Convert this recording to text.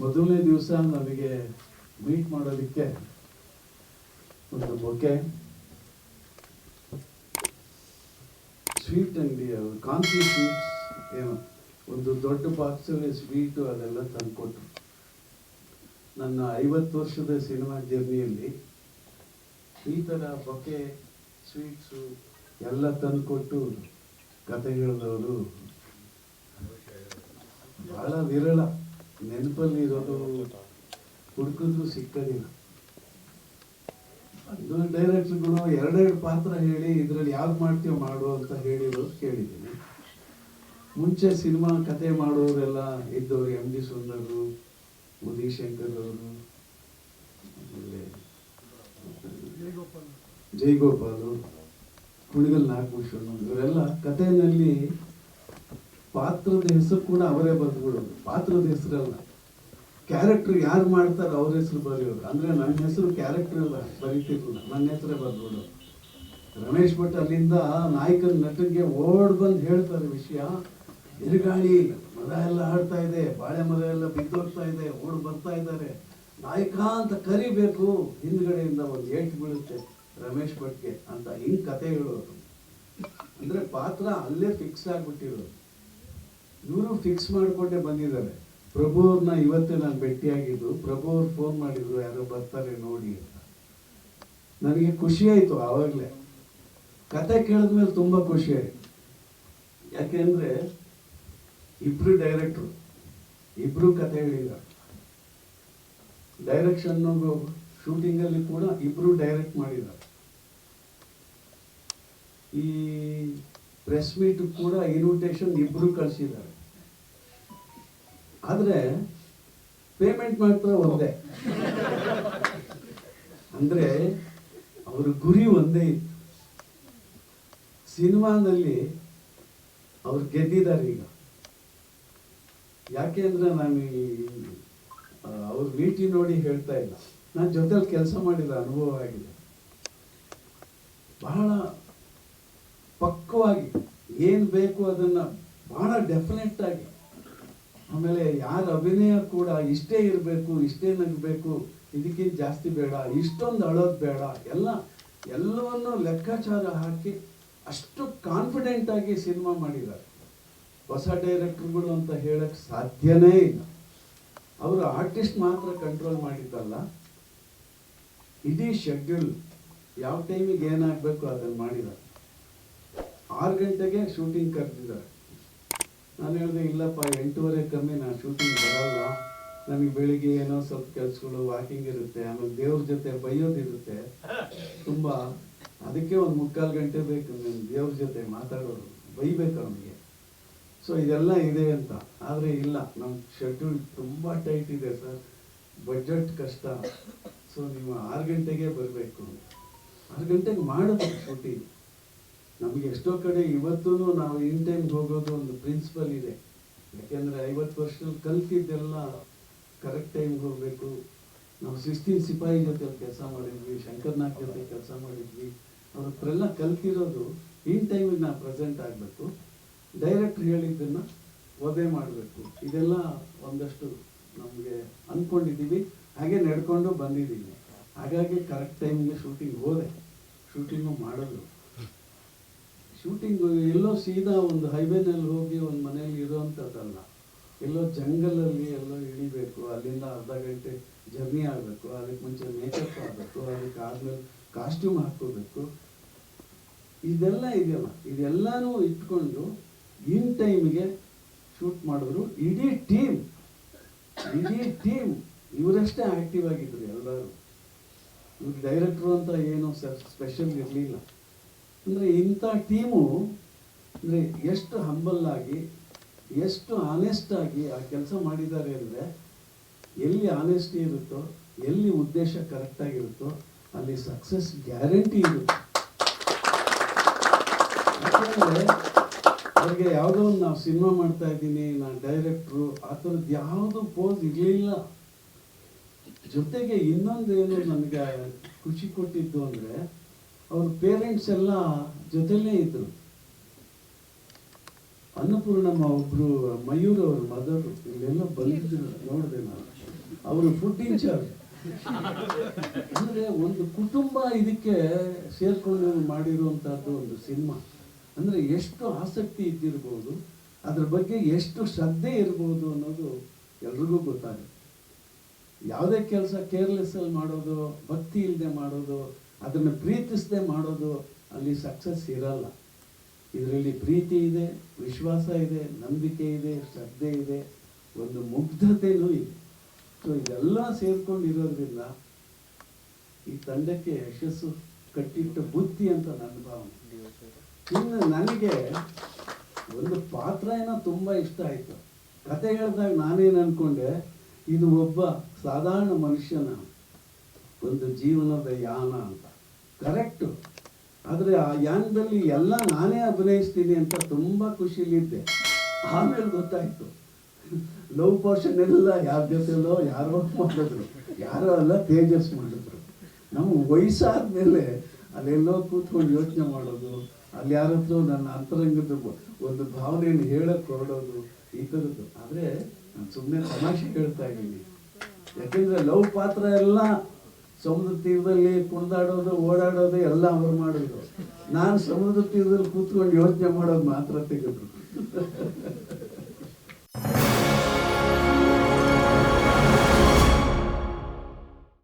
ಮೊದಲನೇ ದಿವಸ ನನಗೆ ಮೀಟ್ ಮಾಡೋದಕ್ಕೆ ಒಂದು ಬೊಕೆ ಸ್ವೀಟ್ ಅಂಗಡಿ, ಕಾಂತಿ ಸ್ವೀಟ್ಸ್ ಏನು, ಒಂದು ದೊಡ್ಡ ಬಾಕ್ಸಲ್ಲಿ ಸ್ವೀಟು ಅದೆಲ್ಲ ತಂದುಕೊಟ್ರು. ನನ್ನ ಐವತ್ತು ವರ್ಷದ ಸಿನಿಮಾ ಜರ್ನಿಯಲ್ಲಿ ಈ ಥರ ಬೊಕೆ ಸ್ವೀಟ್ಸು ಎಲ್ಲ ತಂದುಕೊಟ್ಟು ಕತೆ ಹೇಳಿದವರು ಬಹಳ ವಿರಳ. ನೆನಪಲ್ಲಿ ಇರೋದು ಹುಡುಕಿದ್ರು ಸಿಕ್ಕದಿಲ್ಲ. ಅದು ಡೈರೆಕ್ಟರ್ಗಳು ಎರಡೆರಡು ಪಾತ್ರ ಹೇಳಿ ಇದರಲ್ಲಿ ಯಾವ್ದು ಮಾಡ್ತೀವಿ ಮಾಡು ಅಂತ ಹೇಳಿದ್ರು ಕೇಳಿದ್ದೀನಿ. ಮುಂಚೆ ಸಿನಿಮಾ ಕತೆ ಮಾಡೋರೆಲ್ಲ ಇದ್ದವರು ಎಂ ಡಿ ಸುಂದರರು ಉದಿ ಶಂಕರ್ ಅವರು, ಆಮೇಲೆ ಕುಣಿಗಲ್ ನಾಗಭೂಷಣ್, ಇವರೆಲ್ಲ ಕಥೆಯಲ್ಲಿ ಪಾತ್ರದ ಹೆಸರು ಕೂಡ ಅವರೇ ಬರೆದ್ಬಿಡೋದು. ಪಾತ್ರದ ಹೆಸರಲ್ಲ. ಕ್ಯಾರೆಕ್ಟರ್ ಯಾರು ಮಾಡ್ತಾರೋ ಅವ್ರ ಹೆಸರು ಬರೆಯೋದು. ಅಂದರೆ ನನ್ನ ಹೆಸರು ಕ್ಯಾರೆಕ್ಟರ್ ಬರೀತಿರ್ಲಿಲ್ಲ ನನ್ನ ಹೆಸರೇ ಬರೆದ್ಬಿಡೋದು. ರಮೇಶ್ ಭಟ್ ಅಲ್ಲಿಂದ ನಾಯಕನ ನಟನಿಗೆ ಓಡ್ ಬಂದು ಹೇಳ್ತಾರೆ ವಿಷಯ. ಬಿರುಗಾಳಿ ಮರ ಎಲ್ಲ ಆಡ್ತಾ ಇದೆ. ಬಾಳೆ ಮರ ಎಲ್ಲ ಬಿದ್ದೋಗ್ತಾ ಇದೆ. ಓಡ್ ಬರ್ತಾ ಇದ್ದಾರೆ. ನಾಯಕ ಅಂತ ಕರಿಬೇಕು. ಹಿಂದ್ಗಡೆಯಿಂದ ಒಂದು ಏಟ್ ಬೀಳುತ್ತೆ ರಮೇಶ್ ಭಟ್ಗೆ ಅಂತ ಹಿಂಗೆ ಕತೆ ಹೇಳೋದು. ಅಂದ್ರೆ ಪಾತ್ರ ಅಲ್ಲೇ ಫಿಕ್ಸ್ ಆಗ್ಬಿಟ್ಟಿರೋದು. ಇವರು ಫಿಕ್ಸ್ ಮಾಡಿಕೊಂಡೆ ಬಂದಿದ್ದಾರೆ. ಪ್ರಭು ಅವ್ರನ್ನ ಇವತ್ತೇ ನಾನು ಭೇಟಿಯಾಗಿದ್ದು ಪ್ರಭು ಅವ್ರು ಫೋನ್ ಮಾಡಿದ್ರು, ಯಾರೋ ಬರ್ತಾರೆ ನೋಡಿ ಅಂತ. ನನಗೆ ಖುಷಿ ಆಯಿತು ಆವಾಗಲೇ. ಕತೆ ಕೇಳಿದ್ಮೇಲೆ ತುಂಬ ಖುಷಿ ಆಯ್ತು. ಯಾಕೆಂದ್ರೆ ಇಬ್ರು ಡೈರೆಕ್ಟ್ರು ಇಬ್ಬರು ಕತೆ ಹೇಳಿದ ಡೈರೆಕ್ಷನ್ ಶೂಟಿಂಗಲ್ಲಿ ಕೂಡ ಇಬ್ಬರು ಡೈರೆಕ್ಟ್ ಮಾಡಿದ್ದಾರೆ ಈ ಪ್ರೆಸ್ ಮೀಟ್ ಕೂಡ ಇನ್ವಿಟೇಷನ್ ಇಬ್ಬರು ಕಳಿಸಿದ್ದಾರೆ. ಆದ್ರೆ ಪೇಮೆಂಟ್ ಮಾತ್ರ ಒಂದೇ. ಅಂದ್ರೆ ಅವ್ರ ಗುರಿ ಒಂದೇ ಇತ್ತು. ಸಿನಿಮಾದಲ್ಲಿ ಅವ್ರು ಗೆದ್ದಿದ್ದಾರೆ ಈಗ. ಯಾಕೆ ಅಂದರೆ ನಾನು ಈ ಅವ್ರ ಮೀಟಿ ನೋಡಿ ಹೇಳ್ತಾ ಇಲ್ಲ. ನಾನು ಜೊತೆಲಿ ಕೆಲಸ ಮಾಡಿದ ಅನುಭವ ಆಗಿದೆ. ಬಹಳ ಪಕ್ವವಾಗಿ ಏನು ಬೇಕು ಅದನ್ನು ಬಹಳ ಡೆಫಿನೆಟ್ ಆಗಿ ಆಮೇಲೆ ಯಾರ ಅಭಿನಯ ಕೂಡ ಇಷ್ಟೇ ಇರಬೇಕು, ಇಷ್ಟೇ ನಗಬೇಕು, ಇದಕ್ಕಿಂತ ಜಾಸ್ತಿ ಬೇಡ, ಇಷ್ಟೊಂದು ಅಳೋದು ಬೇಡ, ಎಲ್ಲ, ಎಲ್ಲವನ್ನು ಲೆಕ್ಕಾಚಾರ ಹಾಕಿ ಅಷ್ಟು ಕಾನ್ಫಿಡೆಂಟ್ ಆಗಿ ಸಿನಿಮಾ ಮಾಡಿದ್ದಾರೆ. ಹೊಸ ಡೈರೆಕ್ಟರ್ಗಳು ಅಂತ ಹೇಳಕ್ಕೆ ಸಾಧ್ಯನೇ ಇಲ್ಲ. ಅವರು ಆರ್ಟಿಸ್ಟ್ ಮಾತ್ರ ಕಂಟ್ರೋಲ್ ಮಾಡಿದ್ದಲ್ಲ, ಇಡೀ ಶೆಡ್ಯೂಲ್ ಯಾವ ಟೈಮಿಗೆ ಏನಾಗಬೇಕು ಅದನ್ನು ಮಾಡಿದ್ದಾರೆ. ಆರು ಗಂಟೆಗೆ ಶೂಟಿಂಗ್ ಕರೆದಿದ್ದಾರೆ. ನಾನು ಹೇಳಿದೆ, ಇಲ್ಲಪ್ಪ, ಎಂಟೂವರೆ ಕಮ್ಮಿ ನಾನು ಶೂಟಿಂಗ್ ಬರಲ್ಲ. ನನಗೆ ಬೆಳಿಗ್ಗೆ ಏನೋ ಸ್ವಲ್ಪ ಕೆಲಸಗಳು ವಾಕಿಂಗ್ ಇರುತ್ತೆ, ಆಮೇಲೆ ದೇವ್ರ ಜೊತೆ ಬೈಯೋದಿರುತ್ತೆ ತುಂಬ, ಅದಕ್ಕೆ ಒಂದು ಮುಕ್ಕಾಲು ಗಂಟೆ ಬೇಕು ನಾನು ದೇವ್ರ ಜೊತೆ ಮಾತಾಡೋದು, ಬೈಬೇಕು ಅವನಿಗೆ. ಸೊ ಇದೆಲ್ಲ ಇದೆ ಅಂತ. ಆದರೆ ಇಲ್ಲ ನಮ್ಮ ಶೆಡ್ಯೂಲ್ ತುಂಬ ಟೈಟ್ ಇದೆ ಸರ್. ಬಜೆಟ್ ಕಷ್ಟ. ಸೊ ನೀವು ಆರು ಗಂಟೆಗೆ ಬರಬೇಕು. ಆರು ಗಂಟೆಗೆ ಮಾಡೋದು ಶೂಟಿಂಗ್ ನಮಗೆ ಎಷ್ಟೋ ಕಡೆ ಇವತ್ತೂ ನಾವು ಇನ್ ಟೈಮ್ಗೆ ಹೋಗೋದು ಒಂದು ಪ್ರಿನ್ಸಿಪಲ್ ಇದೆ. ಯಾಕೆಂದರೆ ಐವತ್ತು ವರ್ಷದಲ್ಲಿ ಕಲ್ತಿದ್ದೆಲ್ಲ ಕರೆಕ್ಟ್ ಟೈಮ್ಗೆ ಹೋಗಬೇಕು. ನಾವು ಸಿಕ್ಸ್ಟೀನ್ ಸಿಪಾಯಿ ಜೊತೆ ಕೆಲಸ ಮಾಡಿದ್ವಿ, ಶಂಕರ್ನಾಗ್ ಜೊತೆ ಕೆಲಸ ಮಾಡಿದ್ವಿ. ಅವ್ರ ಹತ್ರೆಲ್ಲ ಕಲ್ತಿರೋದು ಇನ್ ಟೈಮಿಗೆ ನಾವು ಪ್ರೆಸೆಂಟ್ ಆಗಬೇಕು. ಡೈರೆಕ್ಟ್ರ್ ಹೇಳಿದ್ದನ್ನು ಓದೇ ಮಾಡಬೇಕು. ಇದೆಲ್ಲ ಒಂದಷ್ಟು ನಮಗೆ ಅಂದ್ಕೊಂಡಿದ್ದೀವಿ ಹಾಗೆ ನಡ್ಕೊಂಡು ಬಂದಿದ್ದೀವಿ. ಹಾಗಾಗಿ ಕರೆಕ್ಟ್ ಟೈಮ್ಗೆ ಶೂಟಿಂಗ್ ಹೋದೆ. ಶೂಟಿಂಗು ಮಾಡಿದ್ರು ಶೂಟಿಂಗ್ ಎಲ್ಲೋ ಸೀದಾ ಒಂದು ಹೈವೇನಲ್ಲಿ ಹೋಗಿ ಒಂದು ಮನೇಲಿ ಇರೋವಂಥದ್ದಲ್ಲ ಎಲ್ಲೋ ಜಂಗಲಲ್ಲಿ ಎಲ್ಲೋ ಇಳಿಬೇಕು, ಅಲ್ಲಿಂದ ಅರ್ಧ ಗಂಟೆ ಜರ್ನಿ ಆಗಬೇಕು, ಅದಕ್ಕೆ ಮುಂಚೆ ಮೇಕಪ್ ಆಗಬೇಕು, ಅದಕ್ಕೆ ಆದ್ಮೇಲೆ ಕಾಸ್ಟ್ಯೂಮ್ ಹಾಕೋಬೇಕು ಇದೆಲ್ಲ ಇದೆಯಲ್ಲ, ಇದೆಲ್ಲನೂ ಇಟ್ಕೊಂಡು ಇನ್ ಟೈಮ್ಗೆ ಶೂಟ್ ಮಾಡಿದ್ರು. ಇಡೀ ಟೀಮ್ ಇಡೀ ಟೀಮ್ ಇವರಷ್ಟೇ ಆಕ್ಟಿವ್ ಆಗಿದ್ರು ಎಲ್ಲರೂ. ಇವ್ರು ಡೈರೆಕ್ಟ್ರು ಅಂತ ಏನು ಸ್ಪೆಷಲ್ ಇರಲಿಲ್ಲ. ಅಂದರೆ ಇಂಥ ಟೀಮು ಅಂದರೆ ಎಷ್ಟು ಹಂಬಲ್ಲಾಗಿ ಎಷ್ಟು ಆನೆಸ್ಟಾಗಿ ಆ ಕೆಲಸ ಮಾಡಿದ್ದಾರೆ ಅಂದರೆ ಎಲ್ಲಿ ಆನೆಸ್ಟಿ ಇರುತ್ತೋ, ಎಲ್ಲಿ ಉದ್ದೇಶ ಕರೆಕ್ಟಾಗಿರುತ್ತೋ ಅಲ್ಲಿ ಸಕ್ಸಸ್ ಗ್ಯಾರಂಟಿ ಇರುತ್ತೆ. ಅವ್ರಿಗೆ ಯಾವುದೋ ಒಂದು ನಾವು ಸಿನಿಮಾ ಮಾಡ್ತಾ ಇದ್ದೀನಿ, ನಾನು ಡೈರೆಕ್ಟ್ರು ಆ ಥರದ್ದು ಯಾವುದು ಪೋಸ್ ಇರಲಿಲ್ಲ. ಜೊತೆಗೆ ಇನ್ನೊಂದೇನು ನನಗೆ ಖುಷಿ ಕೊಟ್ಟಿದ್ದು ಅಂದರೆ ಅವ್ರ ಪೇರೆಂಟ್ಸ್ ಎಲ್ಲ ಜೊತೆಲೇ ಇದ್ರು. ಅನ್ನಪೂರ್ಣಮ್ಮ ಒಬ್ರು, ಮಯೂರ್ ಅವ್ರ ಮದರ್ ಇಲ್ಲೆಲ್ಲ ಬಂದಿದ್ರು ನೋಡಿದೆ ನಾನು. ಅವರು ಫುಡ್ ಇನ್ಚಾರ್ಜ್ ಅಂದ್ರೆ ಒಂದು ಕುಟುಂಬ ಇದಕ್ಕೆ ಸೇರ್ಕೊಂಡು ಮಾಡಿರುವಂತಹದ್ದು ಒಂದು ಸಿನಿಮಾ. ಅಂದ್ರೆ ಎಷ್ಟು ಆಸಕ್ತಿ ಇದ್ದಿರ್ಬೋದು, ಅದ್ರ ಬಗ್ಗೆ ಎಷ್ಟು ಶ್ರದ್ಧೆ ಇರ್ಬೋದು ಅನ್ನೋದು ಎಲ್ರಿಗೂ ಗೊತ್ತಾಗುತ್ತೆ. ಯಾವುದೇ ಕೆಲಸ ಕೇರ್ಲೆಸ್ ಅಲ್ಲಿ ಮಾಡೋದು, ಭಕ್ತಿ ಇಲ್ಲದೆ ಮಾಡೋದು ಅದನ್ನ ಪ್ರೀತಿಸದೆ ಮಾಡೋದು ಅಲ್ಲಿ ಸಕ್ಸಸ್ ಇರಲ್ಲ. ಇದರಲ್ಲಿ ಪ್ರೀತಿ ಇದೆ, ವಿಶ್ವಾಸ ಇದೆ, ನಂಬಿಕೆ ಇದೆ, ಶ್ರದ್ಧೆ ಇದೆ, ಒಂದು ಮುಗ್ಧತೆಯೂ ಇದೆ. ಸೊ ಇದೆಲ್ಲ ಸೇರ್ಕೊಂಡಿರೋದ್ರಿಂದ ಈ ತಂಡಕ್ಕೆ ಯಶಸ್ಸು ಕಟ್ಟಿಟ್ಟ ಬುದ್ಧಿ ಅಂತ ನನ್ನ ಭಾವನೆ. ಇನ್ನು ನನಗೆ ಒಂದು ಪಾತ್ರ ಏನೋ ತುಂಬ ಇಷ್ಟ ಆಯಿತು. ಕತೆ ಹೇಳಿದಾಗ ನಾನೇನು ಅಂದ್ಕೊಂಡೆ ಇದು ಒಬ್ಬ ಸಾಧಾರಣ ಮನುಷ್ಯನ ಒಂದು ಜೀವನದ ಯಾನ ಅಂತ. ಕರೆಕ್ಟು. ಆದರೆ ಆ ಯಾನದಲ್ಲಿ ಎಲ್ಲ ನಾನೇ ಅಭಿನಯಿಸ್ತೀನಿ ಅಂತ ತುಂಬ ಖುಷಿಲಿದ್ದೆ ಆಮೇಲೆ ಗೊತ್ತಾಯಿತು. ಲವ್ ಪೋರ್ಷನ್ ಎಲ್ಲ ಯಾರ ಜೊತೆಲೋ ಯಾರೋ ಮಾಡಿದ್ರು. ಯಾರೋ ಅಲ್ಲ ತೇಜಸ್ ಮಾಡಿದ್ರು. ನಮ್ಮ ವಯಸ್ಸಾದ್ಮೇಲೆ ಅಲ್ಲೆಲ್ಲೋ ಕೂತ್ಕೊಂಡು ಯೋಚನೆ ಮಾಡೋದು, ಅಲ್ಲಿ ಯಾರ ಹತ್ರ ನನ್ನ ಅಂತರಂಗದ ಒಂದು ಭಾವನೆಯನ್ನು ಹೇಳಕ್ಕೆ ಹೊರಡೋದು, ಈ ಥರದ್ದು. ಆದರೆ ನಾನು ಸುಮ್ಮನೆ ತಮಾಷೆ ಹೇಳ್ತಾ ಇದ್ದೀನಿ. ಯಾಕೆಂದರೆ ಲವ್ ಪಾತ್ರ ಎಲ್ಲ ಸಮುದ್ರ ತೀರದಲ್ಲಿ ಕುಣಿದಾಡೋದು, ಓಡಾಡೋದು ಎಲ್ಲ ಅವ್ರು ಮಾಡಿದ್ರು. ನಾನು ಸಮುದ್ರ ತೀರದಲ್ಲಿ ಕೂತ್ಕೊಂಡು ಯೋಚನೆ ಮಾಡೋದು ಮಾತ್ರ ತೆಗೆದ್ರು.